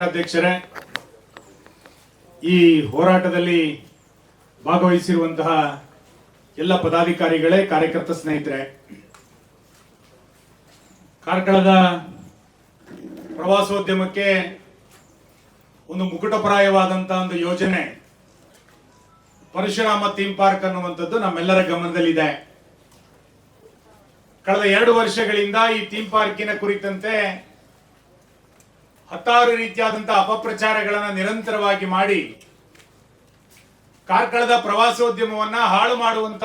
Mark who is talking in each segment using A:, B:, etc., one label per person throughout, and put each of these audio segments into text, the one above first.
A: ಅಧ್ಯಕ್ಷರೇ ಈ ಹೋರಾಟದಲ್ಲಿ ಭಾಗವಹಿಸಿರುವಂತಹ ಎಲ್ಲ ಪದಾಧಿಕಾರಿಗಳೇ, ಕಾರ್ಯಕರ್ತ ಸ್ನೇಹಿತರೆ, ಕಾರ್ಕಳದ ಪ್ರವಾಸೋದ್ಯಮಕ್ಕೆ ಒಂದು ಮುಕುಟಪ್ರಾಯವಾದಂತಹ ಒಂದು ಯೋಜನೆ, ಪರಶುರಾಮ ಥೀಮ್ ಪಾರ್ಕ್ ಅನ್ನುವಂಥದ್ದು ನಮ್ಮೆಲ್ಲರ ಗಮನದಲ್ಲಿದೆ. ಕಳೆದ ಎರಡು ವರ್ಷಗಳಿಂದ ಈ ಥೀಮ್ ಪಾರ್ಕಿನ ಕುರಿತಂತೆ ಹತ್ತಾರು ರೀತಿಯಾದಂತಹ ಅಪಪ್ರಚಾರಗಳನ್ನು ನಿರಂತರವಾಗಿ ಮಾಡಿ ಕಾರ್ಕಳದ ಪ್ರವಾಸೋದ್ಯಮವನ್ನ ಹಾಳು ಮಾಡುವಂತ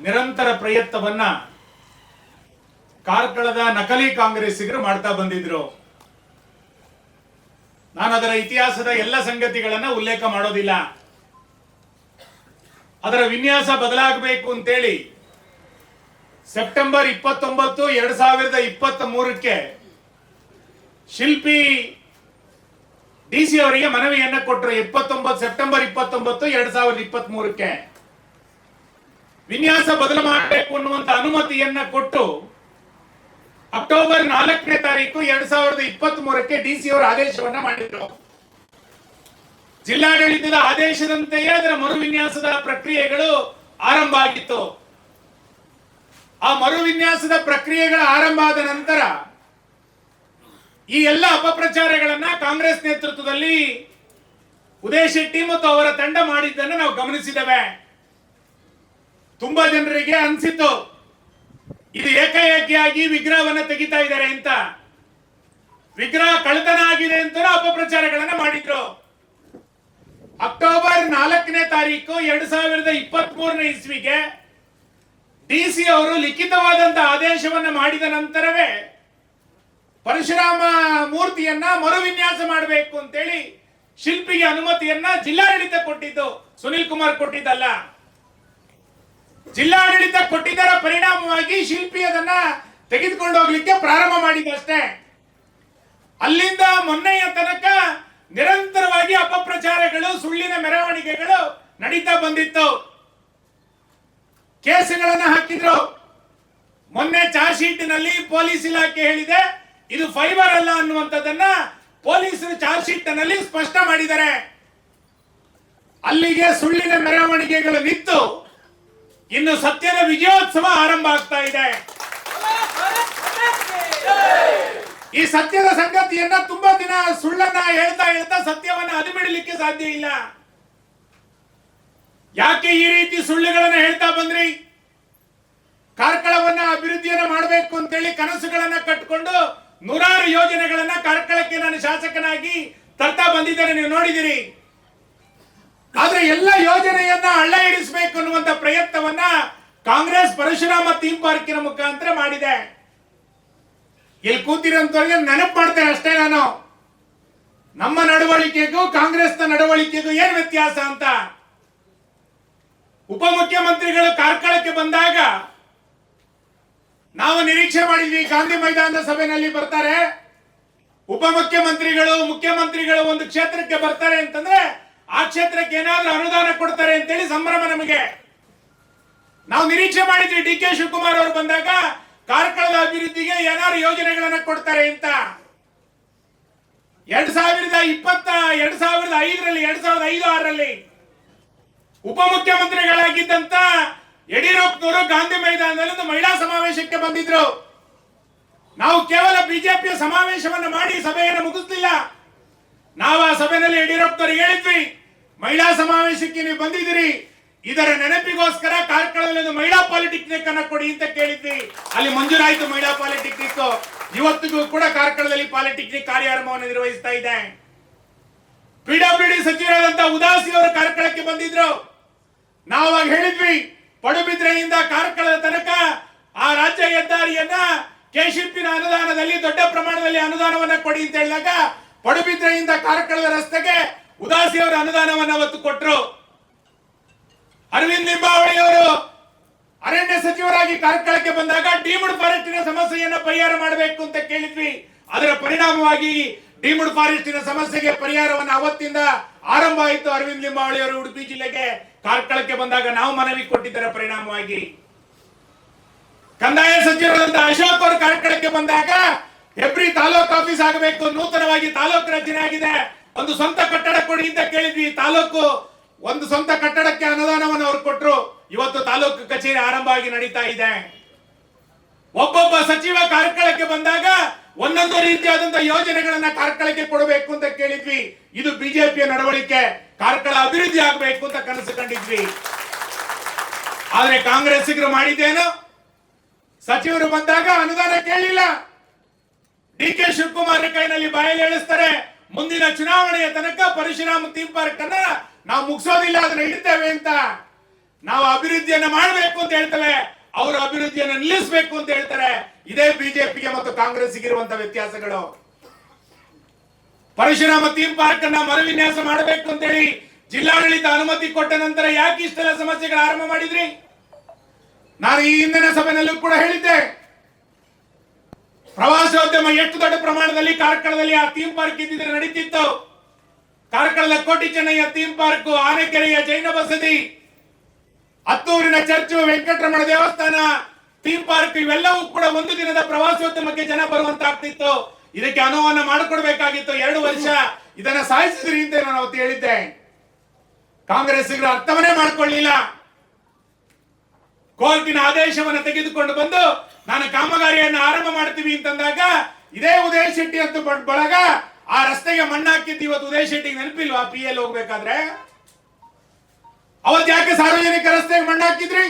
A: ನಿರಂತರ ಪ್ರಯತ್ನವನ್ನ ಕಾರ್ಕಳದ ನಕಲಿ ಕಾಂಗ್ರೆಸ್ಸಿಗರು ಮಾಡ್ತಾ ಬಂದಿದ್ರು. ನಾನು ಅದರ ಇತಿಹಾಸದ ಎಲ್ಲ ಸಂಗತಿಗಳನ್ನ ಉಲ್ಲೇಖ ಮಾಡೋದಿಲ್ಲ. ಅದರ ವಿನ್ಯಾಸ ಬದಲಾಗಬೇಕು ಅಂತೇಳಿ ಸೆಪ್ಟೆಂಬರ್ ಇಪ್ಪತ್ತೊಂಬತ್ತು, ಎರಡ್ ಸಾವಿರದ ಇಪ್ಪತ್ತ್ ಮೂರಕ್ಕೆ ಶಿಲ್ಪಿ ಡಿ ಸಿ ಅವರಿಗೆ ಮನವಿಯನ್ನು ಕೊಟ್ಟರು ಇಪ್ಪತ್ತೊಂಬತ್ತು ಸೆಪ್ಟೆಂಬರ್ ಇಪ್ಪತ್ತೊಂಬತ್ತು, ಎರಡ್ ಸಾವಿರದ ಇಪ್ಪತ್ತ್ ಮೂರಕ್ಕೆ ವಿನ್ಯಾಸ ಬದಲು ಮಾಡಬೇಕು ಅನ್ನುವಂತ ಅನುಮತಿಯನ್ನ ಕೊಟ್ಟು ಅಕ್ಟೋಬರ್ ನಾಲ್ಕನೇ ತಾರೀಕು ಎರಡ್ ಸಾವಿರದ ಇಪ್ಪತ್ತ್ ಮೂರಕ್ಕೆ ಡಿ ಸಿ ಅವರು ಆದೇಶವನ್ನ ಮಾಡಿದ್ರು. ಜಿಲ್ಲಾಡಳಿತದ ಆದೇಶದಂತೆಯೇ ಅದರ ಮರುವಿನ್ಯಾಸದ ಪ್ರಕ್ರಿಯೆಗಳು ಆರಂಭ ಆಗಿತ್ತು. ಆ ಮರುವಿನ್ಯಾಸದ ಪ್ರಕ್ರಿಯೆಗಳ ಆರಂಭ ಆದ ನಂತರ ಈ ಎಲ್ಲ ಅಪಪ್ರಚಾರಗಳನ್ನ ಕಾಂಗ್ರೆಸ್ ನೇತೃತ್ವದಲ್ಲಿ ಉದಯ ಶೆಟ್ಟಿ ಮತ್ತು ಅವರ ತಂಡ ಮಾಡಿದ್ದನ್ನು ನಾವು ಗಮನಿಸಿದ್ದೇವೆ. ತುಂಬಾ ಜನರಿಗೆ ಅನಿಸಿತು ಇದು ಏಕಾಏಕಿಯಾಗಿ ವಿಗ್ರಹವನ್ನ ತೆಗಿತಾ ಇದ್ದಾರೆ ಅಂತ. ವಿಗ್ರಹ ಕಳ್ಳತನ ಆಗಿದೆ ಅಂತ ಅಪಪ್ರಚಾರಗಳನ್ನ ಮಾಡಿದ್ರು. ಅಕ್ಟೋಬರ್ ನಾಲ್ಕನೇ ತಾರೀಕು ಎರಡ್ ಸಾವಿರದ ಇಪ್ಪತ್ತ್ ಮೂರನೇ ಇಸ್ವಿಗೆ ಡಿ ಸಿ ಅವರು ಲಿಖಿತವಾದಂತಹ ಆದೇಶವನ್ನು ಮಾಡಿದ ನಂತರವೇ ಪರಶುರಾಮ ಮೂರ್ತಿಯನ್ನ ಮರು ವಿನ್ಯಾಸ ಮಾಡಬೇಕು ಅಂತೇಳಿ ಶಿಲ್ಪಿಗೆ ಅನುಮತಿಯನ್ನ ಜಿಲ್ಲಾಡಳಿತ ಕೊಟ್ಟಿದ್ದು. ಸುನಿಲ್ ಕುಮಾರ್ ಕೊಟ್ಟಿದ್ದಲ್ಲ. ಜಿಲ್ಲಾಡಳಿತ ಕೊಟ್ಟಿದ್ದರ ಪರಿಣಾಮವಾಗಿ ಶಿಲ್ಪಿ ಅದನ್ನ ತೆಗೆದುಕೊಂಡು ಹೋಗ್ಲಿಕ್ಕೆ ಪ್ರಾರಂಭ ಮಾಡಿದಷ್ಟೇ. ಅಲ್ಲಿಂದ ಮೊನ್ನೆಯ ತನಕ ನಿರಂತರವಾಗಿ ಅಪಪ್ರಚಾರಗಳು, ಸುಳ್ಳಿನ ಮೆರವಣಿಗೆಗಳು ನಡೀತಾ ಬಂದಿತ್ತು. ಕೇಸುಗಳನ್ನ ಹಾಕಿದ್ರು. ಮೊನ್ನೆ ಚಾರ್ಜ್ ಶೀಟ್ನಲ್ಲಿ ಪೊಲೀಸ್ ಇಲಾಖೆ ಹೇಳಿದೆ ಇದು ಫೈಬರ್ ಅಲ್ಲ ಅನ್ನುವಂಥದ್ದನ್ನ ಪೊಲೀಸರು ಚಾರ್ಜ್ ಶೀಟ್ ಸ್ಪಷ್ಟ ಮಾಡಿದ್ದಾರೆ. ಅಲ್ಲಿಗೆ ಸುಳ್ಳಿನ ಮೆರವಣಿಗೆಗಳು ನಿಂತು ಇನ್ನು ಸತ್ಯದ ವಿಜಯೋತ್ಸವ ಆರಂಭ ಆಗ್ತಾ ಇದೆ. ಈ ಸತ್ಯದ ಸಂಗತಿಯನ್ನ ತುಂಬಾ ದಿನ ಸುಳ್ಳನ್ನ ಹೇಳ್ತಾ ಹೇಳ್ತಾ ಸತ್ಯವನ್ನ ಅದುಬಿಡಲಿಕ್ಕೆ ಸಾಧ್ಯ ಇಲ್ಲ. ಯಾಕೆ ಈ ರೀತಿ ಸುಳ್ಳುಗಳನ್ನ ಹೇಳ್ತಾ ಬಂದ್ರಿ? ಕಾರ್ಕಳವನ್ನ ಅಭಿವೃದ್ಧಿಯನ್ನ ಮಾಡಬೇಕು ಅಂತೇಳಿ ಕನಸುಗಳನ್ನ ಕಟ್ಟಿಕೊಂಡು ನೂರಾರು ಯೋಜನೆಗಳನ್ನ ಕಾರ್ಕಳಕ್ಕೆ ನಾನು ಶಾಸಕನಾಗಿ ತರ್ತಾ ಬಂದಿದ್ದೇನೆ, ನೀವು ನೋಡಿದಿರಿ. ಆದ್ರೆ ಎಲ್ಲ ಯೋಜನೆಯನ್ನ ಹಳ್ಳ ಇಡಿಸಬೇಕು ಅನ್ನುವಂತ ಪ್ರಯತ್ನವನ್ನ ಕಾಂಗ್ರೆಸ್ ಪರಶುರಾಮ ಥೀಮ್ ಪಾರ್ಕಿನ ಮುಖಾಂತರ ಮಾಡಿದೆ. ಇಲ್ಲಿ ಕೂತಿರೋಂಥವ್ರಿಗೆ ನೆನಪು ಮಾಡ್ತೇನೆ ಅಷ್ಟೇ ನಾನು. ನಮ್ಮ ನಡವಳಿಕೆಗೂ, ಕಾಂಗ್ರೆಸ್ನ ನಡವಳಿಕೆಗೂ ಏನ್ ವ್ಯತ್ಯಾಸ ಅಂತ. ಉಪಮುಖ್ಯಮಂತ್ರಿಗಳು ಕಾರ್ಕಳಕ್ಕೆ ಬಂದಾಗ ನಾವು ನಿರೀಕ್ಷೆ ಮಾಡಿದ್ವಿ, ಗಾಂಧಿ ಮೈದಾನದ ಸಭೆಯಲ್ಲಿ ಬರ್ತಾರೆ. ಉಪಮುಖ್ಯಮಂತ್ರಿಗಳು, ಮುಖ್ಯಮಂತ್ರಿಗಳು ಒಂದು ಕ್ಷೇತ್ರಕ್ಕೆ ಬರ್ತಾರೆ ಅಂತಂದ್ರೆ ಆ ಕ್ಷೇತ್ರಕ್ಕೆ ಏನಾದ್ರೂ ಅನುದಾನ ಕೊಡ್ತಾರೆ ಅಂತೇಳಿ ಸಂಭ್ರಮ ನಮಗೆ. ನಾವು ನಿರೀಕ್ಷೆ ಮಾಡಿದ್ವಿ, ಡಿ ಕೆ ಶಿವಕುಮಾರ್ ಅವರು ಬಂದಾಗ ಕಾರ್ಕಳದ ಅಭಿವೃದ್ಧಿಗೆ ಏನಾದ್ರು ಯೋಜನೆಗಳನ್ನ ಕೊಡ್ತಾರೆ ಅಂತ. ಎರಡ್ ಸಾವಿರದ ಇಪ್ಪತ್ತ, ಎರಡ್ ಸಾವಿರದ ಐದರಲ್ಲಿ, ಎರಡ್ ಸಾವಿರದ ಐದು ಆರರಲ್ಲಿ ಉಪಮುಖ್ಯಮಂತ್ರಿಗಳಾಗಿದ್ದಂತ ಯಡಿಯೂರಪ್ಪನವರು ಗಾಂಧಿ ಮೈದಾನದಲ್ಲಿ ಒಂದು ಮಹಿಳಾ ಸಮಾವೇಶಕ್ಕೆ ಬಂದಿದ್ರು. ನಾವು ಕೇವಲ ಬಿಜೆಪಿ ಸಮಾವೇಶವನ್ನು ಮಾಡಿ ಸಭೆಯನ್ನು ಮುಗಿಸ್ಲಿಲ್ಲ. ನಾವು ಆ ಸಭೆಯಲ್ಲಿ ಯಡಿಯೂರಪ್ಪನವ್ರಿಗೆ ಹೇಳಿದ್ವಿ, ಮಹಿಳಾ ಸಮಾವೇಶಕ್ಕೆ ನೀವು ಬಂದಿದ್ದೀರಿ, ಇದರ ನೆನಪಿಗೋಸ್ಕರ ಕಾರ್ಕಳದಲ್ಲಿ ಒಂದು ಮಹಿಳಾ ಪಾಲಿಟೆಕ್ನಿಕ್ ಅನ್ನ ಕೊಡಿ ಅಂತ ಕೇಳಿದ್ವಿ. ಅಲ್ಲಿ ಮಂಜೂರಾಯಿತು ಮಹಿಳಾ ಪಾಲಿಟೆಕ್ನಿಕ್. ಇವತ್ತಿಗೂ ಕೂಡ ಕಾರ್ಕಳದಲ್ಲಿ ಪಾಲಿಟೆಕ್ನಿಕ್ ಕಾರ್ಯಾರಂಭವನ್ನು ನಿರ್ವಹಿಸ್ತಾ ಇದೆ. ಪಿಡಬ್ಲ್ಯೂ ಡಿ ಸಚಿವರಾದಂತಹ ಉದಾಸಿ ಅವರು ಕಾರ್ಕಳಕ್ಕೆ ಬಂದಿದ್ರು. ನಾವು ಅವಾಗ ಹೇಳಿದ್ವಿ ಪಡುಬಿದ್ರೆಯಿಂದ ಕಾರ್ಕಳದ ತನಕ ಆ ರಾಜ್ಯ ಹೆದ್ದಾರಿಯನ್ನ ಕೆಶಿಪಿನ ಅನುದಾನದಲ್ಲಿ, ದೊಡ್ಡ ಪ್ರಮಾಣದಲ್ಲಿ ಅನುದಾನವನ್ನ ಕೊಡಿ ಅಂತ ಹೇಳಿದಾಗ ಪಡುಬಿದ್ರೆಯಿಂದ ಕಾರ್ಕಳದ ರಸ್ತೆಗೆ ಉದಾಸಿ ಅವರ ಅನುದಾನವನ್ನ ಅವತ್ತು ಕೊಟ್ಟರು ಅರವಿಂದ್ ಲಿಂಬಾವಳಿ ಅವರು ಅರಣ್ಯ ಸಚಿವರಾಗಿ ಕಾರ್ಕಳಕ್ಕೆ ಬಂದಾಗ, ಡೀಮ್ಡ್ ಫಾರೆಸ್ಟಿನ ಸಮಸ್ಯೆಯನ್ನು ಪರಿಹಾರ ಮಾಡಬೇಕು ಅಂತ ಕೇಳಿದ್ವಿ. ಅದರ ಪರಿಣಾಮವಾಗಿ ಡೀಮ್ಡ್ ಫಾರೆಸ್ಟಿನ ಸಮಸ್ಯೆಗೆ ಪರಿಹಾರವನ್ನು ಅವತ್ತಿಂದ ಆರಂಭ ಆಯಿತು. ಅರವಿಂದ್ ಲಿಂಬಾವಳಿ ಅವರು ಉಡುಪಿ ಜಿಲ್ಲೆಗೆ ಕಾರ್ಕಳಕ್ಕೆ ಬಂದಾಗ ನಾವು ಮನವಿ ಕೊಟ್ಟಿದ್ದರ ಪರಿಣಾಮವಾಗಿ. ಕಂದಾಯ ಸಚಿವರಾದಂತಹ ಅಶೋಕ್ ಅವರು ಕಾರ್ಕಳಕ್ಕೆ ಬಂದಾಗ ಹೆಬ್ರಿ ತಾಲೂಕ್ ಆಫೀಸ್ ಆಗಬೇಕು. ನೂತನವಾಗಿ ತಾಲೂಕು ರಚನೆ ಆಗಿದೆ. ಒಂದು ಸ್ವಂತ ಕಟ್ಟಡ ಕೊಡಿ ಅಂತ ಕೇಳಿದ್ವಿ. ತಾಲೂಕು ಒಂದು ಸ್ವಂತ ಕಟ್ಟಡಕ್ಕೆ ಅನುದಾನವನ್ನು ಅವ್ರು ಕೊಟ್ಟರು ಇವತ್ತು ತಾಲೂಕು ಕಚೇರಿ ಆರಂಭವಾಗಿ ನಡೀತಾ ಇದೆ. ಒಬ್ಬೊಬ್ಬ ಸಚಿವ ಕಾರ್ಕಳಕ್ಕೆ ಬಂದಾಗ ಒಂದೊಂದು ರೀತಿಯಾದಂತಹ ಯೋಜನೆಗಳನ್ನ ಕಾರ್ಕಳಕ್ಕೆ ಕೊಡಬೇಕು ಅಂತ ಕೇಳಿದ್ವಿ. ಇದು ಬಿಜೆಪಿಯ ನಡವಳಿಕೆ, ಕಾರ್ಕಳ ಅಭಿವೃದ್ಧಿ ಆಗಬೇಕು ಅಂತ ಕನಸು ಕಂಡಿದ್ವಿ. ಆದ್ರೆ ಕಾಂಗ್ರೆಸ್ಸಿಗರು ಮಾಡಿದ್ದೇನು? ಸಚಿವರು ಬಂದಾಗ ಅನುದಾನ ಕೇಳಿಲ್ಲ. ಡಿ ಕೆ ಶಿವಕುಮಾರ್ ಕೈನಲ್ಲಿ ಬಾಯಲ್ಲಿ ಹೇಳಿಸ್ತಾರೆ, ಮುಂದಿನ ಚುನಾವಣೆಯ ತನಕ ಪರಶುರಾಮ ಥೀಮ್ ಪಾರ್ಕ್ ಅನ್ನ ನಾವು ಮುಗಿಸೋದಿಲ್ಲ, ಅದನ್ನ ಇಡ್ತೇವೆ ಅಂತ. ನಾವು ಅಭಿವೃದ್ಧಿಯನ್ನು ಮಾಡಬೇಕು ಅಂತ ಹೇಳ್ತೇವೆ. ಅವರು ಅಭಿವೃದ್ಧಿಯನ್ನು ನಿಲ್ಲಿಸಬೇಕು ಅಂತ ಹೇಳ್ತಾರೆ. ಇದೇ ಬಿಜೆಪಿಗೆ ಮತ್ತು ಕಾಂಗ್ರೆಸ್ಗೆ ಇರುವಂತ ವ್ಯತ್ಯಾಸಗಳು. ಪರಶುರಾಮ ಥೀಮ್ ಪಾರ್ಕ್ ಅನ್ನ ಮರುವಿನ್ಯಾಸ ಮಾಡಬೇಕು ಅಂತ ಹೇಳಿ ಜಿಲ್ಲಾಡಳಿತ ಅನುಮತಿ ಕೊಟ್ಟ ನಂತರ ಯಾಕೆ ಇಷ್ಟೆಲ್ಲ ಸಮಸ್ಯೆಗಳು ಆರಂಭ ಮಾಡಿದ್ರಿ? ನಾನು ಈ ಹಿಂದಿನ ಸಭೆಯಲ್ಲೂ ಕೂಡ ಹೇಳಿದ್ದೆ. ಪ್ರವಾಸೋದ್ಯಮ ಎಷ್ಟು ದೊಡ್ಡ ಪ್ರಮಾಣದಲ್ಲಿ ಕಾರ್ಕಳದಲ್ಲಿ ಆ ಥೀಮ್ ಪಾರ್ಕ್ ಇದ್ದಿದ್ರೆ ನಡೀತಿತ್ತು. ಕಾರ್ಕಳದ ಕೋಟಿ ಚೆನ್ನಯ್ಯ ಥೀಮ್ ಪಾರ್ಕ್ ಆನೆಕೆರೆಯ ಜೈನ ಬಸದಿ ಹತ್ತೂರಿನ ಚರ್ಚು, ವೆಂಕಟರಮಣ ದೇವಸ್ಥಾನ, ಥೀಮ್ ಪಾರ್ಕ್ ಇವೆಲ್ಲವೂ ಕೂಡ ಒಂದು ದಿನದ ಪ್ರವಾಸೋದ್ಯಮಕ್ಕೆ ಜನ ಬರುವಂತ ಆಗ್ತಿತ್ತು ಇದಕ್ಕೆ ಅನುವನ್ನ ಮಾಡಿಕೊಡ್ಬೇಕಾಗಿತ್ತು. ಎರಡು ವರ್ಷ ಇದನ್ನ ಸಾಧಿಸಿದ್ರಿ ಅಂತ ನಾನು ಅವತ್ತು ಹೇಳಿದ್ದೆ. ಕಾಂಗ್ರೆಸ್ಸಿಗರು ಅರ್ಥವನ್ನೇ ಮಾಡ್ಕೊಳ್ಳಿಲ್ಲ. ಕೋರ್ಟಿನ ಆದೇಶವನ್ನು ತೆಗೆದುಕೊಂಡು ಬಂದು ನಾನು ಕಾಮಗಾರಿಯನ್ನು ಆರಂಭ ಮಾಡ್ತೀವಿ ಅಂತಂದಾಗ ಇದೇ ಉದಯ ಶೆಟ್ಟಿ ಅಂತ ಬಳಗ ಆ ರಸ್ತೆಗೆ ಮಣ್ಣಾಕಿದ್ದು ಇವತ್ತು ಉದಯ ಶೆಟ್ಟಿಗೆ ನೆನಪಿಲ್ವಾ? ಪಿ ಎಲ್ ಹೋಗ್ಬೇಕಾದ್ರೆ? ಅವತ್ತು ಯಾಕೆ ಸಾರ್ವಜನಿಕ ರಸ್ತೆಗೆ ಮಣ್ಣಾಕಿದ್ರಿ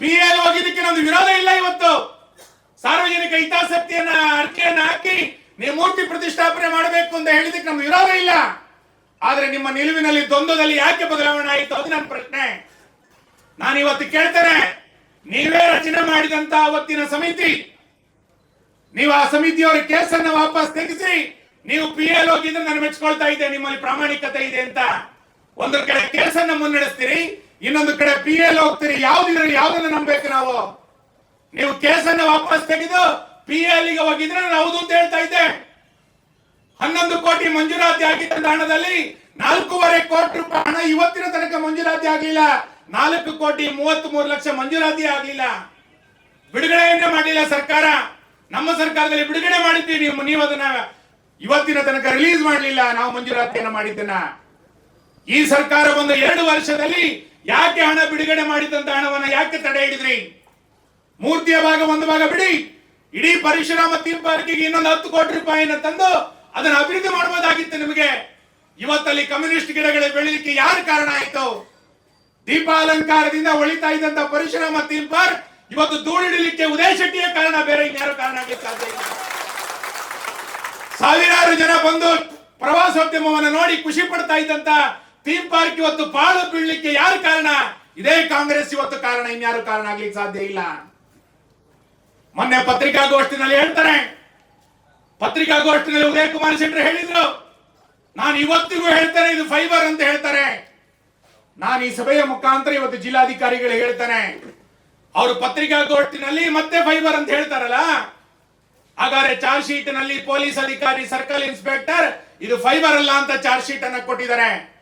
A: ಪಿ ಎಲ್ ಹೋಗಿದ್ದಕ್ಕೆ ನಮ್ದು ವಿರೋಧ ಇಲ್ಲ ಇವತ್ತು. ಸಾರ್ವಜನಿಕ ಹಿತಾಸಕ್ತಿಯನ್ನ ಅರ್ಕೆಯನ್ನ ಹಾಕಿ ನೀವು ಮೂರ್ತಿ ಪ್ರತಿಷ್ಠಾಪನೆ ಮಾಡಬೇಕು ಅಂತ ಹೇಳಿದಕ್ಕೆ ನಮ್ದು ವಿರೋಧ ಇಲ್ಲ. ಆದ್ರೆ ನಿಮ್ಮ ನಿಲುವಿನಲ್ಲಿ ದ್ವಂದ್ವದಲ್ಲಿ ಯಾಕೆ ಬದಲಾವಣೆ ಆಯಿತು? ಅದು ನನ್ನ ಪ್ರಶ್ನೆ. ನಾನು ಇವತ್ತು ಕೇಳ್ತೇನೆ, ನೀವೇ ರಚನೆ ಮಾಡಿದಂತ ಅವತ್ತಿನ ಸಮಿತಿ. ನೀವು ಆ ಸಮಿತಿಯವರ ಕೇಸನ್ನು ವಾಪಸ್ ತೆಗೆಸಿ, ನೀವು ಪಿ ಎಲ್ ಹೋಗಿದ್ರೆ ನಾನು ಮೆಚ್ಕೊಳ್ತಾ ಇದ್ದೆ, ನಿಮ್ಮಲ್ಲಿ ಪ್ರಾಮಾಣಿಕತೆ ಇದೆ ಅಂತ. ಒಂದು ಕಡೆ ಕೇಸನ್ನ ಮುನ್ನಡೆಸ್ತೀರಿ, ಇನ್ನೊಂದು ಕಡೆ ಪಿ ಎಲ್ ಹೋಗ್ತೀರಿ. ಯಾವ್ದಿದ್ರಲ್ಲಿ ಯಾವ್ದನ್ನ ನಂಬೇಕು ನಾವು? ನೀವು ಕೇಸನ್ನ ವಾಪಸ್ ತೆಗೆದು ಪಿ ಎಲ್ಗೆ ಹೋಗಿದ್ರೆ ನಾನು ಹೌದು ಅಂತ ಹೇಳ್ತಾ ಇದ್ದೆ. ಹನ್ನೊಂದು ಕೋಟಿ ಮಂಜೂರಾತಿ ಆಗಿದ್ದ ಹಣದಲ್ಲಿ ನಾಲ್ಕೂವರೆ ಕೋಟಿ ರೂಪಾಯಿ ಹಣ ಇವತ್ತಿನ ತನಕ ಮಂಜೂರಾತಿ ಆಗಲಿಲ್ಲ. ನಾಲ್ಕು ಕೋಟಿ ಮೂವತ್ತ್ ಮೂರು ಲಕ್ಷ ಮಂಜೂರಾತಿ ಆಗಲಿಲ್ಲ. ಬಿಡುಗಡೆಯನ್ನೇ ಮಾಡಲಿಲ್ಲ ಸರ್ಕಾರ. ನಮ್ಮ ಸರ್ಕಾರದಲ್ಲಿ ಬಿಡುಗಡೆ ಮಾಡಿದ್ದೀವಿ ನೀವು ನೀವು ಅದನ್ನ ಇವತ್ತಿನ ತನಕ ರಿಲೀಸ್ ಮಾಡಲಿಲ್ಲ. ನಾವು ಮಂಜೂರಾತಿಯನ್ನು ಮಾಡಿದ್ದನ್ನ. ಈ ಸರ್ಕಾರ ಬಂದ ಎರಡು ವರ್ಷದಲ್ಲಿ ಯಾಕೆ ಹಣ ಬಿಡುಗಡೆ ಮಾಡಿದಂತ ಹಣವನ್ನ ಯಾಕೆ ತಡೆ ಹಿಡಿದ್ರಿ? ಮೂರ್ತಿಯ ಭಾಗ, ಒಂದು ಭಾಗ ಬಿಡಿ. ಇಡೀ ಪರಿಶ್ರಮ ತೀರ್ಪಾರಿಕೆಗೆ ಇನ್ನೊಂದು ಹತ್ತು ಕೋಟಿ ರೂಪಾಯಿನ ತಂದು ಅದನ್ನು ಅಭಿವೃದ್ಧಿ ಮಾಡಬಹುದಾಗಿತ್ತು ನಿಮಗೆ. ಇವತ್ತಲ್ಲಿ ಕಮ್ಯುನಿಸ್ಟ್ ಗಿಡಗಳ ಬೆಳಿಲಿಕ್ಕೆ ಯಾರು ಕಾರಣ ಆಯ್ತು? ದೀಪಾಲಂಕಾರದಿಂದ ಒಳಿತಾ ಇದ್ದಂತ ಪರಶುರಾಮ ತೀರ್ಪಾರ್ ಇವತ್ತು ಧೂಳಿಡಲಿಕ್ಕೆ ಉದಯ ಶೆಟ್ಟಿಯ ಕಾರಣ, ಬೇರೆ ಇನ್ಯಾರು ಕಾರಣ ಆಗ್ಲಿಕ್ಕೆ ಸಾವಿರಾರು ಜನ ಬಂದು ಪ್ರವಾಸೋದ್ಯಮವನ್ನು ನೋಡಿ ಖುಷಿ ಪಡ್ತಾ ಇದ್ದಂತ ಥೀಮ್ ಪಾರ್ಕ್ ಇವತ್ತು ಪಾಳು ಬೀಳಲಿಕ್ಕೆ ಯಾರು ಕಾರಣ? ಇದೇ ಕಾಂಗ್ರೆಸ್ ಇವತ್ತು ಕಾರಣ. ಇನ್ಯಾರು ಕಾರಣ ಆಗ್ಲಿಕ್ಕೆ ಸಾಧ್ಯ ಇಲ್ಲ? ಮೊನ್ನೆ ಪತ್ರಿಕಾಗೋಷ್ಠಿನಲ್ಲಿ ಹೇಳ್ತಾರೆ. ಪತ್ರಿಕಾಗೋಷ್ಠಿನಲ್ಲಿ ಉದಯ ಕುಮಾರ್ ಶೆಟ್ಟರ್ ಹೇಳಿದ್ರು. ನಾನು ಇವತ್ತಿಗೂ ಹೇಳ್ತೇನೆ, ಇದು ಫೈಬರ್ ಅಂತ ಹೇಳ್ತಾರೆ. ನಾನು ಈ ಸಭೆಯ ಮುಖಾಂತರ ಇವತ್ತು ಜಿಲ್ಲಾಧಿಕಾರಿಗಳು ಹೇಳ್ತಾನೆ. ಅವರು ಪತ್ರಿಕಾಗೋಷ್ಠಿನಲ್ಲಿ ಮತ್ತೆ ಫೈಬರ್ ಅಂತ ಹೇಳ್ತಾರಲ್ಲ? ಹಾಗಾದ್ರೆ ಚಾರ್ಜ್ ಶೀಟ್ನಲ್ಲಿ ಪೊಲೀಸ್ ಅಧಿಕಾರಿ, ಸರ್ಕಲ್ ಇನ್ಸ್ಪೆಕ್ಟರ್, ಇದು ಫೈಬರ್ ಅಲ್ಲ ಅಂತ ಚಾರ್ಜ್ ಶೀಟ್ ಅನ್ನ ಕೊಟ್ಟಿದ್ದಾರೆ.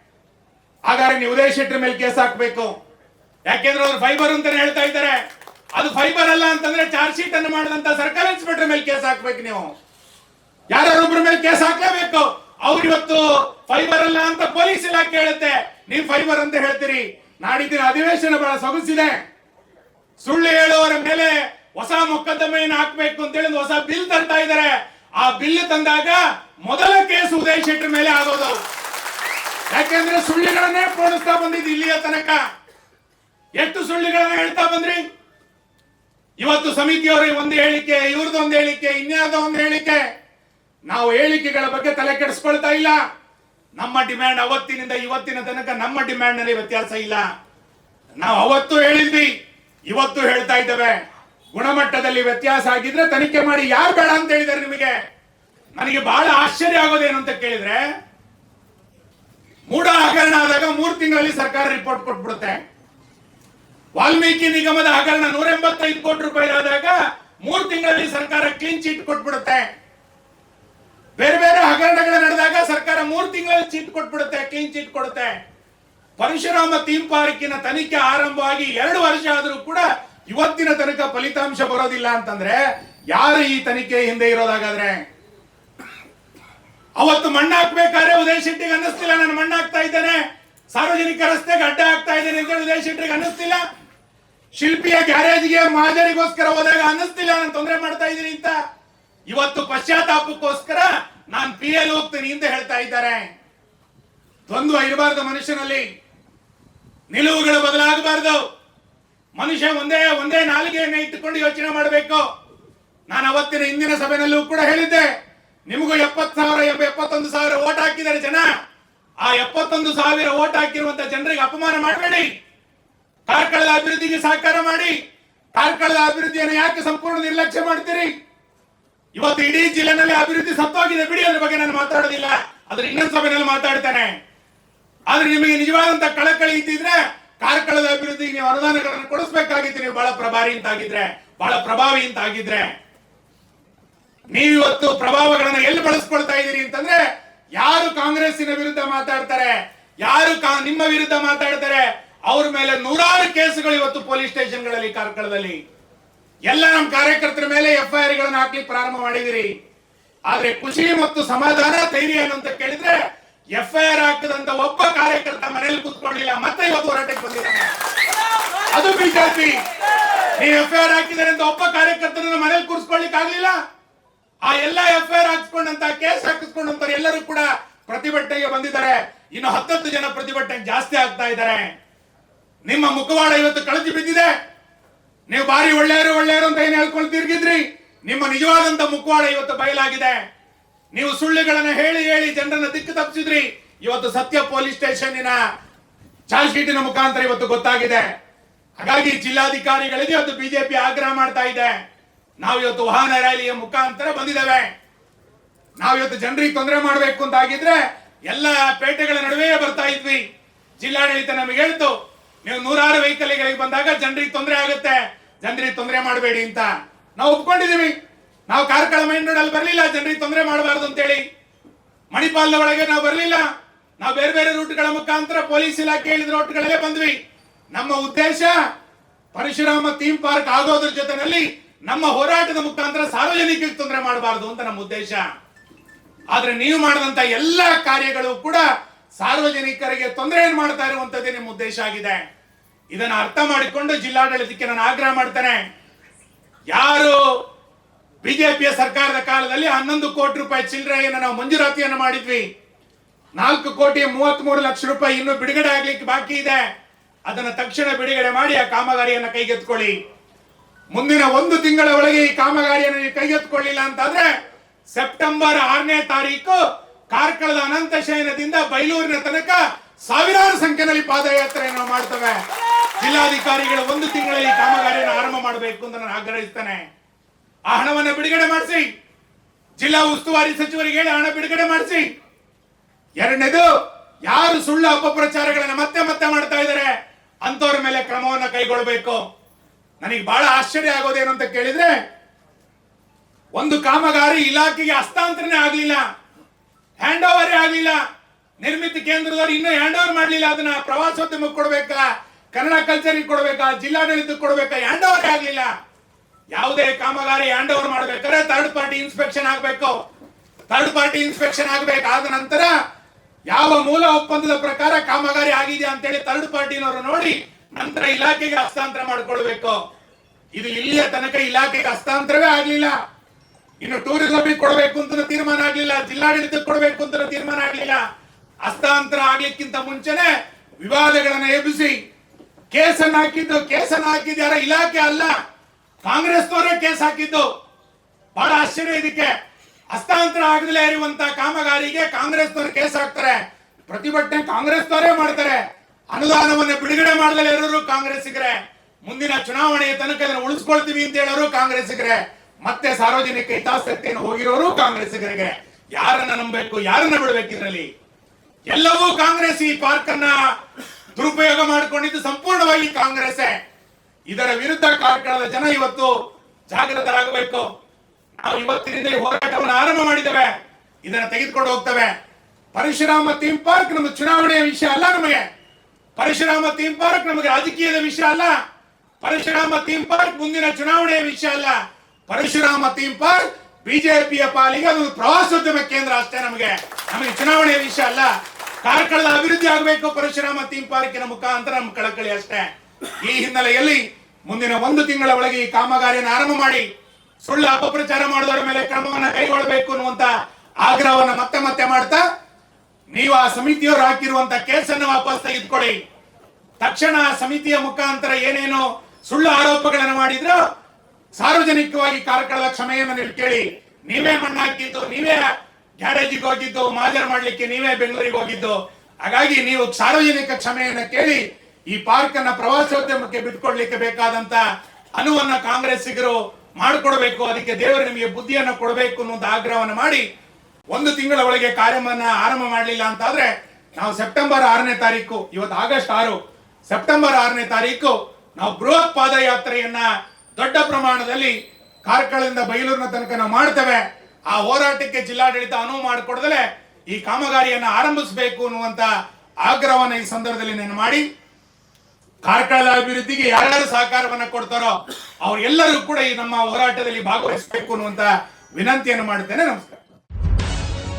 A: ಹಾಗಾದ್ರೆ ನೀವು ಉದಯ ಶೆಟ್ಟರ್ ಮೇಲೆ ಕೇಸ್ ಹಾಕ್ಬೇಕು. ಯಾಕೆಂದ್ರೆ ಅವ್ರು ಫೈಬರ್ ಅಂತ ಹೇಳ್ತಾ ಇದ್ದಾರೆ. ಅದು ಫೈಬರ್ ಅಲ್ಲ ಅಂತಂದ್ರೆ ಚಾರ್ಜ್ ಶೀಟ್ ಅನ್ನು ಮಾಡಿದಂತ ಸರ್ಕಲ್ ಇನ್ಸ್ಪೆಕ್ಟರ್ ಮೇಲೆ ಕೇಸ್ ಹಾಕ್ಬೇಕು ನೀವು. ಯಾರೊಬ್ಬರ ಮೇಲೆ ಕೇಸ್ ಹಾಕ್ಲೇಬೇಕು? ಅವ್ರು ಇವತ್ತು ಫೈಬರ್ ಅಲ್ಲ ಅಂತ ಪೊಲೀಸ್ ಇಲಾಖೆ ಹೇಳುತ್ತೆ. ನೀವು ಫೈಬರ್ ಅಂತ ಹೇಳ್ತೀರಿ. ನಾಡಿದ್ದಿನ ಅಧಿವೇಶನ ಬಹಳ ಸೊಗಸಿದೆ. ಸುಳ್ಳು ಹೇಳುವವರ ಮೇಲೆ ಹೊಸ ಮೊಕದ್ದಮೆಯನ್ನು ಹಾಕ್ಬೇಕು ಅಂತ ಹೇಳಿ ಹೊಸ ಬಿಲ್ ತರ್ತಾ ಇದ್ದಾರೆ. ಆ ಬಿಲ್ ತಂದಾಗ ಮೊದಲ ಕೇಸ್ ಉದಯ್ ಶೆಟ್ಟರ್ ಮೇಲೆ ಆಗೋದು. ಯಾಕೆಂದ್ರೆ ಸುಳ್ಳುಗಳನ್ನೇ ಪೋಣಿಸ್ತಾ ಬಂದಿದ್ದು ಇಲ್ಲಿಯ ತನಕ. ಎಷ್ಟು ಸುಳ್ಳುಗಳನ್ನ ಹೇಳ್ತಾ ಬಂದ್ರಿ? ಇವತ್ತು ಸಮಿತಿಯವರ ಒಂದು ಹೇಳಿಕೆ, ಇವ್ರದ್ದು ಒಂದು ಹೇಳಿಕೆ ಇನ್ಯಾವುದೋ ಒಂದು ಹೇಳಿಕೆ. ನಾವು ಹೇಳಿಕೆಗಳ ಬಗ್ಗೆ ತಲೆ ಕೆಡಿಸ್ಕೊಳ್ತಾ ಇಲ್ಲ. ನಮ್ಮ ಡಿಮ್ಯಾಂಡ್ ಅವತ್ತಿನಿಂದ ಇವತ್ತಿನ ತನಕ ನಮ್ಮ ಡಿಮ್ಯಾಂಡ್ನಲ್ಲಿ ವ್ಯತ್ಯಾಸ ಇಲ್ಲ. ನಾವು ಅವತ್ತು ಹೇಳಿದ್ವಿ, ಇವತ್ತು ಹೇಳ್ತಾ ಇದ್ದೇವೆ. ಗುಣಮಟ್ಟದಲ್ಲಿ ವ್ಯತ್ಯಾಸ ಆಗಿದ್ರೆ ತನಿಖೆ ಮಾಡಿ ಯಾರು ಬೇಡ ಅಂತ ಹೇಳಿದಾರೆ ನಿಮಗೆ? ನನಗೆ ಬಹಳ ಆಶ್ಚರ್ಯ ಆಗೋದೇನು ಅಂತ ಕೇಳಿದ್ರೆ ಮೂಢ ಹಗರಣ ಆದಾಗ ಮೂರು ತಿಂಗಳಲ್ಲಿ ಸರ್ಕಾರ ರಿಪೋರ್ಟ್ ಕೊಟ್ಬಿಡುತ್ತೆ. ವಾಲ್ಮೀಕಿ ನಿಗಮದ ಹಗರಣ ನೂರ ಎಂಬತ್ತೈದು ಕೋಟಿ ರೂಪಾಯಿ ಆದಾಗ ಮೂರು ತಿಂಗಳಲ್ಲಿ ಸರ್ಕಾರ ಕ್ಲೀನ್ ಚೀಟ್ ಕೊಟ್ಬಿಡುತ್ತೆ. ಬೇರೆ ಬೇರೆ ಹಗರಣಗಳು ನಡೆದಾಗ ಸರ್ಕಾರ ಮೂರು ತಿಂಗಳಲ್ಲಿ ಚೀಟ್ ಕೊಟ್ಬಿಡುತ್ತೆ ಕ್ಲೀನ್ ಚೀಟ್ ಕೊಡುತ್ತೆ. ಪರಶುರಾಮ ಥೀಮ್ ಪಾರ್ಕಿನ ತನಿಖೆ ಆರಂಭವಾಗಿ ಎರಡು ವರ್ಷ ಆದರೂ ಕೂಡ ಇವತ್ತಿನ ತನಕ ಫಲಿತಾಂಶ ಬರೋದಿಲ್ಲ ಅಂತಂದ್ರೆ ಯಾರು ಈ ತನಿಖೆ ಹಿಂದೆ ಇರೋದಾಗಾದ್ರೆ? ಅವತ್ತು ಮಣ್ಣು ಹಾಕ್ಬೇಕಾದ್ರೆ ಉದಯ ಶೆಟ್ಟಿಗೆ ಅನ್ನಿಸ್ತಿಲ್ಲ, ನಾನು ಮಣ್ಣಾಕ್ತಾ ಇದ್ದೇನೆ. ಸಾರ್ವಜನಿಕ ರಸ್ತೆಗೆ ಅಡ್ಡ ಆಗ್ತಾ ಇದ್ದೇನೆ ಅಂತ ಉದಯ ಶೆಟ್ಟಿಗೆ ಅನ್ನಿಸ್ತಿಲ್ಲ. ಶಿಲ್ಪಿಯ ಗ್ಯಾರೇಜ್ಗೆ ಮಾದರಿಗೋಸ್ಕರ ಹೋದಾಗ ಅನ್ನಿಸ್ತಿಲ್ಲ, ನಾನು ತೊಂದರೆ ಮಾಡ್ತಾ ಇದ್ದೀನಿ ಅಂತ. ಇವತ್ತು ಪಶ್ಚಾತ್ತಾಪಕ್ಕೋಸ್ಕರ ನಾನು ಪಿ ಎಲ್ ಹೋಗ್ತೀನಿ ಅಂತ ಹೇಳ್ತಾ ಇದ್ದಾರೆ. ದ್ವಂದ್ವ ಇರಬಾರ್ದು ಮನುಷ್ಯನಲ್ಲಿ. ನಿಲುವುಗಳು ಬದಲಾಗಬಾರ್ದು. ಮನುಷ್ಯ ಒಂದೇ ಒಂದೇ ನಾಲಿಗೆಯನ್ನು ಇಟ್ಟುಕೊಂಡು ಯೋಚನೆ ಮಾಡಬೇಕು. ನಾನು ಅವತ್ತಿನ ಹಿಂದಿನ ಸಭೆನಲ್ಲೂ ಕೂಡ ಹೇಳಿದ್ದೆ. ನಿಮಗೂ ಎಪ್ಪತ್ತು ಸಾವಿರ ಎಪ್ಪತ್ತೊಂದು ಸಾವಿರ ಓಟ್ ಹಾಕಿದ್ದಾರೆ ಜನ. ಆ ಎಪ್ಪತ್ತೊಂದು ಸಾವಿರ ಓಟ್ ಹಾಕಿರುವಂತ ಜನರಿಗೆ ಅಪಮಾನ ಮಾಡಬೇಡಿ. ಕಾರ್ಕಳದ ಅಭಿವೃದ್ಧಿಗೆ ಸಹಕಾರ ಮಾಡಿ. ಕಾರ್ಕಳದ ಅಭಿವೃದ್ಧಿಯನ್ನು ಯಾಕೆ ಸಂಪೂರ್ಣ ನಿರ್ಲಕ್ಷ್ಯ ಮಾಡ್ತೀರಿ? ಇವತ್ತು ಇಡೀ ಜಿಲ್ಲೆನಲ್ಲಿ ಅಭಿವೃದ್ಧಿ ಸತ್ತೋಗಿದೆ ಬಿಡಿ ಅದ್ರ ಬಗ್ಗೆ ನಾನು ಮಾತಾಡೋದಿಲ್ಲ. ಅದ್ರ ಇನ್ನೊಂದು ಸಭೆನಲ್ಲಿ ಮಾತಾಡ್ತೇನೆ. ಆದ್ರೆ ನಿಮಗೆ ನಿಜವಾದಂತ ಕಳಕಳಿ ಇದ್ದಿದ್ರೆ ಕಾರ್ಕಳದ ಅಭಿವೃದ್ಧಿಗೆ ನೀವು ಅನುದಾನಗಳನ್ನು ಕೊಡಿಸ್ಬೇಕಾಗಿತ್ತು. ನೀವು ಬಹಳ ಪ್ರಭಾರಿ ಅಂತ ಆಗಿದ್ರೆ, ಬಹಳ ಪ್ರಭಾವಿ ಅಂತ ಆಗಿದ್ರೆ. ನೀವು ಇವತ್ತು ಪ್ರಭಾವಗಳನ್ನ ಎಲ್ಲಿ ಬಳಸ್ಕೊಳ್ತಾ ಇದ್ದೀರಿ ಅಂತಂದ್ರೆ, ಯಾರು ಕಾಂಗ್ರೆಸ್ಸಿನ ವಿರುದ್ಧ ಮಾತಾಡ್ತಾರೆ, ಯಾರು ನಿಮ್ಮ ವಿರುದ್ಧ ಮಾತಾಡ್ತಾರೆ, ಅವ್ರ ಮೇಲೆ ನೂರಾರು ಕೇಸುಗಳು ಇವತ್ತು ಪೊಲೀಸ್ ಸ್ಟೇಷನ್ಗಳಲ್ಲಿ, ಕಾರ್ಕಳದಲ್ಲಿ. ಎಲ್ಲ ನಮ್ಮ ಕಾರ್ಯಕರ್ತರ ಮೇಲೆ ಎಫ್ ಐ ಆರ್ಗಳನ್ನು ಹಾಕ್ಲಿಕ್ಕೆ ಪ್ರಾರಂಭ ಮಾಡಿದಿರಿ ಆದ್ರೆ ಖುಷಿ ಮತ್ತು ಸಮಾಧಾನ, ಧೈರ್ಯ ಏನು ಅಂತ ಕೇಳಿದ್ರೆ ಎಫ್ ಐ ಆರ್ ಹಾಕದಂತ ಒಬ್ಬ ಕಾರ್ಯಕರ್ತ ಮನೇಲಿ ಕೂತ್ಕೊಂಡಿಲ್ಲ, ಮತ್ತೆ ಇವತ್ತು ಹೋರಾಟಕ್ಕೆ ಬಂದಿದ್ದಾನೆ. ಅದು ಬಿಜೆಪಿ. ನೀವು ಎಫ್ ಐ ಆರ್ ಹಾಕಿದ್ದಾರೆ ಅಂತ ಒಬ್ಬ ಕಾರ್ಯಕರ್ತರನ್ನ ಮನೇಲಿ ಕೂರಿಸ್ಕೊಳ್ಳಿಕ್ ಆಗ್ಲಿಲ್ಲ ಆ ಎಲ್ಲ ಎಫ್ ಐ ಆರ್ ಹಾಕಿಸ್ಕೊಂಡಂತ ಕೇಸ್ ಹಾಕಿಸ್ಕೊಂಡಂತ ಎಲ್ಲರೂ ಕೂಡ ಪ್ರತಿಭಟನೆಗೆ ಬಂದಿದ್ದಾರೆ. ಇನ್ನು ಹತ್ತತ್ತು ಜನ ಪ್ರತಿಭಟನೆ ಜಾಸ್ತಿ ಆಗ್ತಾ ಇದ್ದಾರೆ. ನಿಮ್ಮ ಮುಖವಾಡ ಇವತ್ತು ಕಳಚಿ ಬಿದ್ದಿದೆ. ನೀವು ಬಾರಿ ಒಳ್ಳೆಯರು ಒಳ್ಳೆಯರು ಅಂತ ಏನು ಹೇಳ್ಕೊಂಡು ತಿರುಗಿದ್ರಿ ನಿಮ್ಮ ನಿಜವಾದಂತ ಮುಖವಾಡ ಇವತ್ತು ಬಯಲಾಗಿದೆ. ನೀವು ಸುಳ್ಳುಗಳನ್ನ ಹೇಳಿ ಹೇಳಿ ಜನರನ್ನ ದಿಕ್ಕು ತಪ್ಪಿಸಿದ್ರಿ ಇವತ್ತು ಸತ್ಯ ಪೊಲೀಸ್ ಸ್ಟೇಷನ್ನಿನ ಚಾರ್ಜ್ ಶೀಟಿನ ಮುಖಾಂತರ ಇವತ್ತು ಗೊತ್ತಾಗಿದೆ. ಹಾಗಾಗಿ ಜಿಲ್ಲಾಧಿಕಾರಿಗಳಿಗೆ ಇವತ್ತು ಬಿಜೆಪಿ ಆಗ್ರಹ ಮಾಡ್ತಾ ಇದೆ. ನಾವು ಇವತ್ತು ವಾಹನ ರ್ಯಾಲಿಯ ಮುಖಾಂತರ ಬಂದಿದ್ದೇವೆ. ನಾವು ಇವತ್ತು ಜನರಿಗೆ ತೊಂದರೆ ಮಾಡಬೇಕು ಅಂತ ಆಗಿದ್ರೆ ಎಲ್ಲ ಪೇಟೆಗಳ ನಡುವೆ ಬರ್ತಾ ಇದ್ವಿ. ಜಿಲ್ಲಾಡಳಿತ ನಮಗೆ ಹೇಳ್ತು, ನೀವು ನೂರಾರು ವೆಹಿಕಲ್ಗಳಿಗೆ ಬಂದಾಗ ಜನರಿಗೆ ತೊಂದರೆ ಆಗುತ್ತೆ. ಜನರಿಗೆ ತೊಂದರೆ ಮಾಡಬೇಡಿ ಅಂತ. ನಾವು ಒಪ್ಕೊಂಡಿದೀವಿ ನಾವು ಕಾರ್ಕಳ ಮೈನ್ ರೋಡ್ ಅಲ್ಲಿ ಬರಲಿಲ್ಲ, ಜನರಿಗೆ ತೊಂದರೆ ಮಾಡಬಾರ್ದು ಅಂತೇಳಿ. ಮಣಿಪಾಲದ ಒಳಗೆ ನಾವು ಬರಲಿಲ್ಲ. ನಾವು ಬೇರೆ ಬೇರೆ ರೂಟ್ಗಳ ಮುಖಾಂತರ ಪೊಲೀಸ್ ಇಲಾಖೆ ಹೇಳಿದ ರೂಟ್ಗಳಲ್ಲೇ ಬಂದ್ವಿ. ನಮ್ಮ ಉದ್ದೇಶ ಪರಶುರಾಮ ಥೀಮ್ ಪಾರ್ಕ್ ಆಗೋದ್ರ ಜೊತೆನಲ್ಲಿ ನಮ್ಮ ಹೋರಾಟದ ಮುಖಾಂತರ ಸಾರ್ವಜನಿಕರಿಗೆ ತೊಂದರೆ ಮಾಡಬಾರದು ಅಂತ ನಮ್ಮ ಉದ್ದೇಶ. ಆದ್ರೆ ನೀವು ಮಾಡಿದಂತ ಎಲ್ಲ ಕಾರ್ಯಗಳು ಕೂಡ ಸಾರ್ವಜನಿಕರಿಗೆ ತೊಂದರೆಯನ್ನು ಮಾಡ್ತಾ ಇರುವಂತದ್ದೇ ನಿಮ್ಮ ಉದ್ದೇಶ ಆಗಿದೆ. ಇದನ್ನು ಅರ್ಥ ಮಾಡಿಕೊಂಡು ಜಿಲ್ಲಾಡಳಿತಕ್ಕೆ ನಾನು ಆಗ್ರಹ ಮಾಡ್ತೇನೆ. ಯಾರು ಬಿಜೆಪಿಯ ಸರ್ಕಾರದ ಕಾಲದಲ್ಲಿ ಹನ್ನೊಂದು ಕೋಟಿ ರೂಪಾಯಿ ಚಿಲ್ಲರೆಯನ್ನು ನಾವು ಮಂಜೂರಾತಿಯನ್ನು ಮಾಡಿದ್ವಿ. ನಾಲ್ಕು ಕೋಟಿ ಮೂವತ್ತ್ ಮೂರು ಲಕ್ಷ ರೂಪಾಯಿ ಇನ್ನು ಬಿಡುಗಡೆ ಆಗ್ಲಿಕ್ಕೆ ಬಾಕಿ ಇದೆ. ಅದನ್ನು ತಕ್ಷಣ ಬಿಡುಗಡೆ ಮಾಡಿ ಆ ಕಾಮಗಾರಿಯನ್ನು ಕೈಗೆತ್ಕೊಳ್ಳಿ ಮುಂದಿನ ಒಂದು ತಿಂಗಳ ಒಳಗೆ ಈ ಕಾಮಗಾರಿಯನ್ನು ನೀವು ಕೈಗೆತ್ತಿಕೊಳ್ಳಿಲ್ಲ ಅಂತಾದ್ರೆ ಸೆಪ್ಟೆಂಬರ್ ಆರನೇ ತಾರೀಕು ಕಾರ್ಕಳದ ಅನಂತ ಶಯನದಿಂದ ಬೈಲೂರಿನ ತನಕ ಸಾವಿರಾರು ಸಂಖ್ಯೆಯಲ್ಲಿ ಪಾದಯಾತ್ರೆಯನ್ನು ಮಾಡ್ತವೆ. ಜಿಲ್ಲಾಧಿಕಾರಿಗಳು ಒಂದು ತಿಂಗಳಲ್ಲಿ ಈ ಕಾಮಗಾರಿಯನ್ನು ಆರಂಭ ಮಾಡಬೇಕು ಅಂತ ನಾನು ಆಗ್ರಹಿಸ್ತೇನೆ. ಆ ಹಣವನ್ನು ಬಿಡುಗಡೆ ಮಾಡಿಸಿ. ಜಿಲ್ಲಾ ಉಸ್ತುವಾರಿ ಸಚಿವರಿಗೆ ಹೇಳಿ ಹಣ ಬಿಡುಗಡೆ ಮಾಡಿಸಿ. ಎರಡನೇದು, ಯಾರು ಸುಳ್ಳು ಅಪಪ್ರಚಾರಗಳನ್ನು ಮತ್ತೆ ಮತ್ತೆ ಮಾಡ್ತಾ ಇದ್ದಾರೆ ಅಂತವ್ರ ಮೇಲೆ ಕ್ರಮವನ್ನು ಕೈಗೊಳ್ಳಬೇಕು. ನನಗೆ ಬಹಳ ಆಶ್ಚರ್ಯ ಆಗೋದೇನು ಅಂತ ಕೇಳಿದ್ರೆ, ಒಂದು ಕಾಮಗಾರಿ ಇಲಾಖೆಗೆ ಹಸ್ತಾಂತರನೇ ಆಗಲಿಲ್ಲ ಹ್ಯಾಂಡ್ ಓವರ್ ಆಗಲಿಲ್ಲ. ನಿರ್ಮಿತಿ ಕೇಂದ್ರದವ್ರು ಇನ್ನೂ ಹ್ಯಾಂಡ್ ಓವರ್ ಮಾಡಲಿಲ್ಲ. ಅದನ್ನ ಪ್ರವಾಸೋದ್ಯಮಕ್ಕೆ ಕೊಡಬೇಕಾ, ಕನ್ನಡ ಕಲ್ಚರಿಗೆ ಕೊಡಬೇಕಾ, ಜಿಲ್ಲಾಡಳಿತಕ್ಕೆ ಕೊಡಬೇಕಾ ಹ್ಯಾಂಡ್ ಓವರ್ ಆಗಲಿಲ್ಲ. ಯಾವುದೇ ಕಾಮಗಾರಿ ಹ್ಯಾಂಡ್ ಓವರ್ ಮಾಡಬೇಕಾದ್ರೆ ಥರ್ಡ್ ಪಾರ್ಟಿ ಇನ್ಸ್ಪೆಕ್ಷನ್ ಆಗಬೇಕು. ಥರ್ಡ್ ಪಾರ್ಟಿ ಇನ್ಸ್ಪೆಕ್ಷನ್ ಆಗಬೇಕಾದ ನಂತರ ಯಾವ ಮೂಲ ಒಪ್ಪಂದದ ಪ್ರಕಾರ ಕಾಮಗಾರಿ ಆಗಿದೆ ಅಂತೇಳಿ ಥರ್ಡ್ ಪಾರ್ಟಿನವರು ನೋಡಿ ನಂತರ ಇಲಾಖೆಗೆ ಹಸ್ತಾಂತರ ಮಾಡಿಕೊಳ್ಬೇಕು. ಇದು ಇಲ್ಲಿಯ ತನಕ ಇಲಾಖೆಗೆ ಹಸ್ತಾಂತರವೇ ಆಗ್ಲಿಲ್ಲ. ಇನ್ನು ಟೂರಿಸಂ ಕೊಡಬೇಕು ಅಂತ ತೀರ್ಮಾನ ಆಗ್ಲಿಲ್ಲ. ಜಿಲ್ಲಾಡಳಿತಕ್ಕೆ ಕೊಡಬೇಕು ಅಂತ ತೀರ್ಮಾನ ಆಗ್ಲಿಲ್ಲ. ಹಸ್ತಾಂತರ ಆಗ್ಲಿಕ್ಕಿಂತ ಮುಂಚೆನೆ ವಿವಾದಗಳನ್ನ ಎಬ್ಬಿಸಿ ಕೇಸನ್ನ ಹಾಕಿದ್ದು ಕೇಸನ್ನ ಹಾಕಿದ್ದು ಯಾರ ಇಲಾಖೆ ಅಲ್ಲ. ಕಾಂಗ್ರೆಸ್ನವರೇ ಕೇಸ್ ಹಾಕಿದ್ದು. ಬಹಳ ಆಶ್ಚರ್ಯ ಇದಕ್ಕೆ. ಹಸ್ತಾಂತರ ಆಗದಲೇ ಇರುವಂತಹ ಕಾಮಗಾರಿಗೆ ಕಾಂಗ್ರೆಸ್ನವರು ಕೇಸ್ ಹಾಕ್ತಾರೆ. ಪ್ರತಿಭಟನೆ ಕಾಂಗ್ರೆಸ್ನವರೇ ಮಾಡ್ತಾರೆ. ಅನುದಾನವನ್ನು ಬಿಡುಗಡೆ ಮಾಡದಲ್ಲಿ ಇರೋರು ಕಾಂಗ್ರೆಸ್ಸಿಗರೆ. ಮುಂದಿನ ಚುನಾವಣೆಯ ತನಕ ಅದನ್ನು ಉಳಿಸ್ಕೊಳ್ತೀವಿ ಅಂತ ಹೇಳೋರು ಕಾಂಗ್ರೆಸ್ಸಿಗರೆ. ಮತ್ತೆ ಸಾರ್ವಜನಿಕ ಹಿತಾಸಕ್ತಿಯನ್ನು ಹೋಗಿರೋರು ಕಾಂಗ್ರೆಸ್ಸಿಗರಿಗೆ. ಯಾರನ್ನ ನಂಬಬೇಕು, ಯಾರನ್ನ ಬಿಡಬೇಕು ಇದರಲ್ಲಿ? ಎಲ್ಲವೂ ಕಾಂಗ್ರೆಸ್ ಈ ಪಾರ್ಕ್ ಅನ್ನ ದುರುಪಯೋಗ ಮಾಡಿಕೊಂಡಿದ್ದು ಸಂಪೂರ್ಣವಾಗಿ ಕಾಂಗ್ರೆಸ್ ಇದರ ವಿರುದ್ಧ ಕಾರ್ಕಳದ ಜನ ಇವತ್ತು ಜಾಗೃತರಾಗಬೇಕು. ನಾವು ಇವತ್ತಿನಿಂದ ಹೋರಾಟವನ್ನು ಆರಂಭ ಮಾಡಿದ್ದೇವೆ. ಇದನ್ನ ತೆಗೆದುಕೊಂಡು ಹೋಗ್ತವೆ. ಪರಶುರಾಮ ಥೀಮ್ ಪಾರ್ಕ್ ನಮ್ಮ ಚುನಾವಣೆಯ ವಿಷಯ ಅಲ್ಲ ನಮಗೆ. ಪರಶುರಾಮ ಥೀಮ್ ಪಾರ್ಕ್ ನಮಗೆ ರಾಜಕೀಯದ ವಿಷಯ ಅಲ್ಲ. ಪರಶುರಾಮ ಥೀಮ್ ಪಾರ್ಕ್ ಮುಂದಿನ ಚುನಾವಣೆಯ ವಿಷಯ ಅಲ್ಲ. ಪರಶುರಾಮ ಥೀಮ್ ಪಾರ್ಕ್ ಬಿಜೆಪಿಯ ಪಾಲಿಗೆ ಅದು ಪ್ರವಾಸೋದ್ಯಮ ಕೇಂದ್ರ ಅಷ್ಟೇ ನಮಗೆ. ನಮಗೆ ಚುನಾವಣೆಯ ವಿಷಯ ಅಲ್ಲ. ಕಾರ್ಕಳದ ಅಭಿವೃದ್ಧಿ ಆಗಬೇಕು ಪರಶುರಾಮ ಥೀಮ್ ಪಾರ್ಕಿನ ಮುಖಾಂತರ ನಮ್ಮ ಕಳಕಳಿ ಅಷ್ಟೇ. ಈ ಹಿನ್ನೆಲೆಯಲ್ಲಿ ಮುಂದಿನ ಒಂದು ತಿಂಗಳ ಒಳಗೆ ಈ ಕಾಮಗಾರಿಯನ್ನು ಆರಂಭ ಮಾಡಿ, ಸುಳ್ಳು ಅಪಪ್ರಚಾರ ಮಾಡಿದವರ ಮೇಲೆ ಕ್ರಮವನ್ನು ಕೈಗೊಳ್ಳಬೇಕು ಅನ್ನುವಂತ ಆಗ್ರಹವನ್ನು ಮತ್ತೆ ಮತ್ತೆ ಮಾಡ್ತಾ ನೀವು ಆ ಸಮಿತಿಯವರು ಹಾಕಿರುವಂತ ಕೇಸನ್ನು ವಾಪಸ್ ತೆಗೆದುಕೊಡಿ. ತಕ್ಷಣ ಆ ಸಮಿತಿಯ ಮುಖಾಂತರ ಏನೇನು ಸುಳ್ಳು ಆರೋಪಗಳನ್ನು ಮಾಡಿದ್ರು ಸಾರ್ವಜನಿಕವಾಗಿ ಕಾರ್ಕಳದ ಕ್ಷಮೆಯನ್ನು ನೀವು ಕೇಳಿ. ನೀವೇ ಮಣ್ಣಾಕಿದ್ದು, ನೀವೇ ಗ್ಯಾರೇಜಿಗೆ ಹೋಗಿದ್ದು, ಮಾಜರ್ ಮಾಡ್ಲಿಕ್ಕೆ ನೀವೇ ಬೆಂಗಳೂರಿಗೆ ಹೋಗಿದ್ದು. ಹಾಗಾಗಿ ನೀವು ಸಾರ್ವಜನಿಕ ಕ್ಷಮೆಯನ್ನು ಕೇಳಿ ಈ ಪಾರ್ಕ್ ಅನ್ನ ಪ್ರವಾಸೋದ್ಯಮಕ್ಕೆ ಬಿಟ್ಕೊಡ್ಲಿಕ್ಕೆ ಬೇಕಾದಂತ ಅನುವನ್ನ ಕಾಂಗ್ರೆಸ್ಸಿಗರು ಮಾಡಿಕೊಡ್ಬೇಕು. ಅದಕ್ಕೆ ದೇವರು ನಿಮಗೆ ಬುದ್ಧಿಯನ್ನು ಕೊಡಬೇಕು ಅನ್ನುವಂತ ಆಗ್ರಹವನ್ನು ಮಾಡಿ ಒಂದು ತಿಂಗಳ ಒಳಗೆ ಕಾರ್ಯವನ್ನ ಆರಂಭ ಮಾಡಲಿಲ್ಲ ಅಂತಾದ್ರೆ, ನಾವು ಸೆಪ್ಟೆಂಬರ್ ಆರನೇ ತಾರೀಕು, ಇವತ್ತು ಆಗಸ್ಟ್ ಆರು, ಸೆಪ್ಟೆಂಬರ್ ಆರನೇ ತಾರೀಕು, ನಾವು ಬೃಹತ್ ಪಾದಯಾತ್ರೆಯನ್ನ ದೊಡ್ಡ ಪ್ರಮಾಣದಲ್ಲಿ ಕಾರ್ಕಳದಿಂದ ಬೈಲೂರಿನ ತನಕ ನಾವು ಮಾಡ್ತೇವೆ. ಆ ಹೋರಾಟಕ್ಕೆ ಜಿಲ್ಲಾಡಳಿತ ಅನುವು ಮಾಡಿಕೊಡದಲೆ ಈ ಕಾಮಗಾರಿಯನ್ನ ಆರಂಭಿಸಬೇಕು ಅನ್ನುವಂತ ಆಗ್ರಹವನ್ನ ಈ ಸಂದರ್ಭದಲ್ಲಿ ನಾನು ಮಾಡಿ ಕಾರ್ಕಳದ ಅಭಿವೃದ್ಧಿಗೆ ಯಾರ್ಯಾರು ಸಹಕಾರವನ್ನು ಕೊಡ್ತಾರೋ ಅವರೆಲ್ಲರೂ ಕೂಡ ಈ ನಮ್ಮ ಹೋರಾಟದಲ್ಲಿ ಭಾಗವಹಿಸಬೇಕು ಅನ್ನುವಂತ ವಿನಂತಿಯನ್ನು ಮಾಡುತ್ತೇನೆ. ನಮಸ್ಕಾರ.